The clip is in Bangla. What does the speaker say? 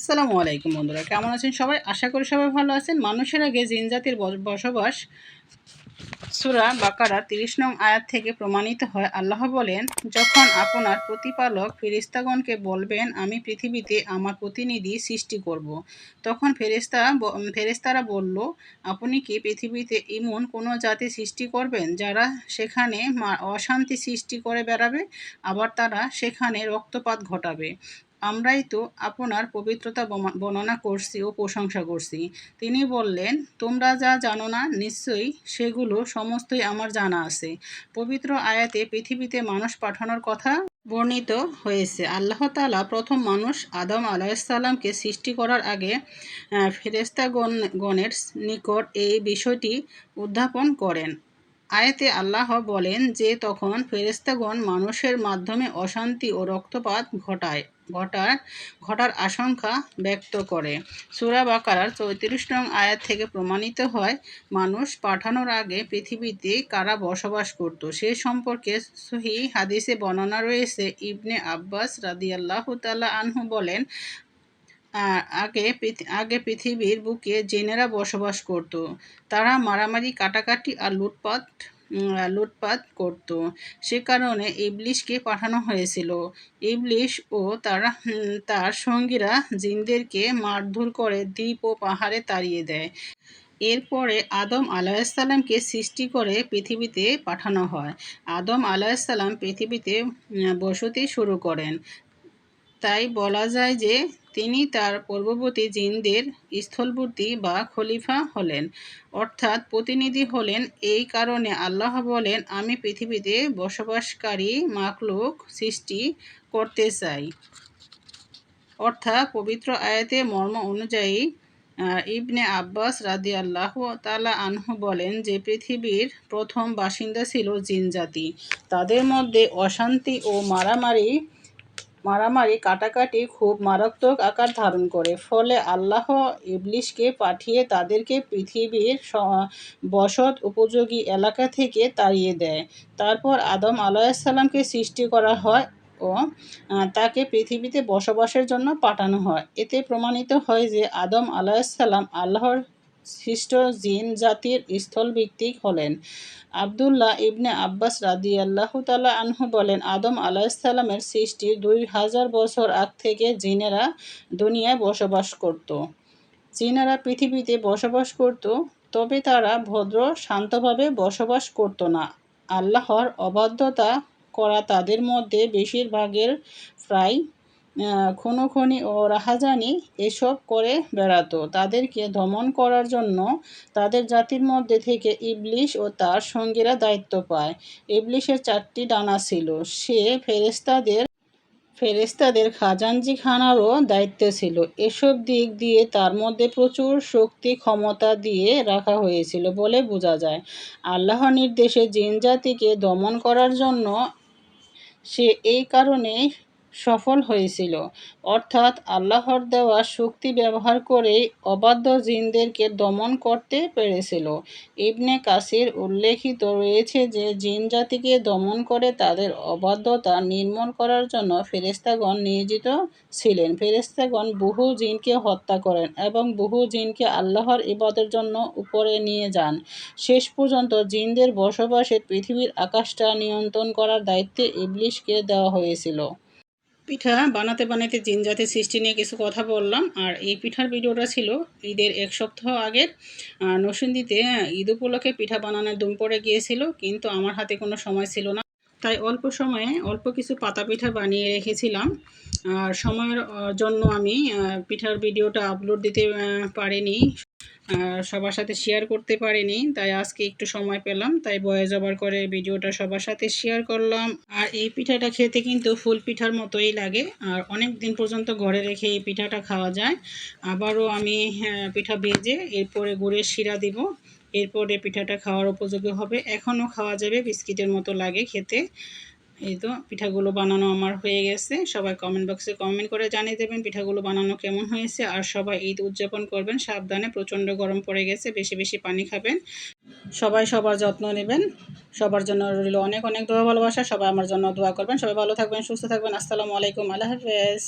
আসসালামু আলাইকুম বন্ধুরা, কেমন আছেন সবাই? আশা করি সবাই ভালো আছেন। মানুষের আগে জিন জাতির বস- বসবাস, সুরা বাকারা তিরিশ নং আয়াত থেকে প্রমাণিত হয়। আল্লাহ বলেন, যখন আপনার প্রতিপালক ফেরিস্তাগণকে বলবেন, আমি পৃথিবীতে আমার প্রতিনিধি সৃষ্টি করব। তখন ফেরেস্তা ফেরেস্তারা বলল, আপনি কি পৃথিবীতে এমন কোনো জাতি সৃষ্টি করবেন, যারা সেখানে অশান্তি সৃষ্টি করে বেড়াবে, আবার তারা সেখানে রক্তপাত ঘটাবে আমরাই তো আপনার পবিত্রতা বর্ণনা করছি ও প্রশংসা করছি। তিনি বললেন, তোমরা যা জানো না, নিশ্চয়ই সেগুলো সমস্তই আমার জানা আছে। পবিত্র আয়াতে পৃথিবীতে মানুষ পাঠানোর কথা বর্ণিত হয়েছে। আল্লাহ তাআলা প্রথম মানুষ আদম আলাইসাল্লামকে সৃষ্টি করার আগে ফেরেস্তাগণ গণের নিকট এই বিষয়টি উদ্যাপন করেন। আয়াতে আল্লাহ বলেন যে, তখন ফেরেস্তাগণ মানুষের মাধ্যমে অশান্তি ও রক্তপাত ঘটায়। ঘটার ঘটার আশঙ্কা ব্যক্ত করে। সুরা বাকারার চৌত্রিশ নং আয়াত থেকে প্রমাণিত হয়, মানুষ পাঠানোর আগে পৃথিবীতে কারা বসবাস করত। সে সম্পর্কে সহি হাদিসে বর্ণনা রয়েছে, ইবনে আব্বাস রাদিয়াল্লাহু তাআলা আনহু বলেন আগে আগে পৃথিবীর বুকে জেনেরা বসবাস করত। তারা মারামারি, কাটাকাটি আর লুটপাট লুটপাট করত। সে কারণে ইবলিশকে পাঠানো হয়েছিল। ইবলিশ ও তার তার সঙ্গীরা জিনদেরকে মারধর করে দ্বীপ ও পাহাড়ে তাড়িয়ে দেয়। এরপরে আদম আলাইসাল্লামকে সৃষ্টি করে পৃথিবীতে পাঠানো হয়। আদম আলাইসাল্লাম পৃথিবীতে বসতি শুরু করেন। তাই বলা যায় যে তিনি তার পূর্ববর্তী জিনদের স্থলবর্তী বা খলিফা হলেন। অর্থাৎ প্রতিনিধি হলেন এই কারণে আল্লাহ বলেন, আমি পৃথিবীতে বসবাসকারী মাকলুক সৃষ্টি করতে চাই। অর্থাৎ পবিত্র আয়াতে মর্ম অনুযায়ী ইবনে আব্বাস রাদি আল্লাহ তালা আনহু বলেন যে, পৃথিবীর প্রথম বাসিন্দা ছিল জিন জাতি। তাদের মধ্যে অশান্তি ও মারামারি মারামারি, কাটাকাটি খুব মারাত্মক আকার ধারণ করে। ফলে আল্লাহ ইবলিশকে পাঠিয়ে তাদেরকে পৃথিবীর বসত উপযোগী এলাকা থেকে তাড়িয়ে দেয়। তারপর আদম আলাইসাল্লামকে সৃষ্টি করা হয় ও তাকে পৃথিবীতে বসবাসের জন্য পাঠানো হয়। এতে প্রমাণিত হয় যে আদম আলাইসাল্লাম আল্লাহর সৃষ্ট জিন জাতির স্থলভিত্তিক হলেন। আবদুল্লাহ ইবনে আব্বাস রাদি আল্লাহ তালা আনহু বলেন, আদম আলাইসাল্লামের সৃষ্টির দুই হাজার বছর আগ থেকে জিনেরা দুনিয়ায় বসবাস করত। জিনেরা পৃথিবীতে বসবাস করত, তবে তারা ভদ্র, শান্তভাবে বসবাস করত না। আল্লাহর অবাধ্যতা করা তাদের মধ্যে বেশিরভাগের প্রায় খুনোখুনি ও রাহাজানি এসব করে বেড়াতো। তাদেরকে দমন করার জন্য তাদের জাতির মধ্যে থেকে ইবলিশ ও তার সঙ্গীরা দায়িত্ব পায়। ইবলিশের চারটি ডানা ছিল। সে ফেরেস্তাদের ফেরেস্তাদের খাজানজি খানারও দায়িত্ব ছিল। এসব দিক দিয়ে তার মধ্যে প্রচুর শক্তি, ক্ষমতা দিয়ে রাখা হয়েছিল বলে বোঝা যায়। আল্লাহর নির্দেশে জিন জাতিকে দমন করার জন্য সে এই কারণে সফল হয়েছিল। অর্থাৎ আল্লাহর দেওয়া শক্তি ব্যবহার করেই অবাধ্য জিনদেরকে দমন করতে পেরেছিল। ইবনে কাসির উল্লেখিত রয়েছে যে, জিন জাতিকে দমন করে তাদের অবাধ্যতা নির্মূল করার জন্য ফেরেস্তাগণ নিয়োজিত ছিলেন। ফেরেস্তাগণ বহু জিনকে হত্যা করেন এবং বহু জিনকে আল্লাহর ইবাদের জন্য উপরে নিয়ে যান। শেষ পর্যন্ত জিনদের বসবাসের পৃথিবীর আকাশটা নিয়ন্ত্রণ করার দায়িত্বে ইবলিশকে দেওয়া হয়েছিল। পিঠা বানাতে বানাতে জিন জাতির সৃষ্টি নিয়ে কিছু কথা বললাম। আর এই পিঠার ভিডিওটা ছিল ঈদের এক সপ্তাহ আগের। হ্যাঁ, ঈদ উপলক্ষে পিঠা বানানোর দুম পড়ে গিয়েছিল কিন্তু আমার হাতে কোনো সময় ছিল না। তাই অল্প সময়ে অল্প কিছু পাতা পিঠা বানিয়ে রেখেছিলাম। আর সময়ের জন্য আমি পিঠার ভিডিওটা আপলোড দিতে পারিনি। সবার সাথে শেয়ার করতে পারিনি, তাই আজকে একটু সময় পেলাম, তাই বয়ে যাবার করে ভিডিওটা সবার সাথে শেয়ার করলাম। আর এই পিঠাটা খেতে কিন্তু ফুল পিঠার মতোই লাগে, আর অনেক দিন পর্যন্ত ঘরে রেখে এই পিঠাটা খাওয়া যায়। আবারও আমি পিঠা ভেজে এরপরে গুড়ের শিরা দিব, এরপরে পিঠাটা খাওয়ার উপযোগী হবে। এখনও খাওয়া যাবে, বিস্কিটের মতো লাগে খেতে। এই তো পিঠাগুলো বানানো আমার হয়ে গেছে। সবাই কমেন্ট বক্সে কমেন্ট করে জানিয়ে দেবেন পিঠাগুলো বানানো কেমন হয়েছে। আর সবাই ঈদ উদযাপন করবেন, সাবধানে প্রচণ্ড গরম পড়ে গেছে, বেশি বেশি পানি খাবেন। সবাই সবার যত্ন নেবেন, সবার জন্য রইল অনেক অনেক দোয়া ভালোবাসা। সবাই আমার জন্য দোয়া করবেন। সবাই ভালো থাকবেন, সুস্থ থাকবেন। আসসালামু আলাইকুম, আল্লাহ হাফেজ।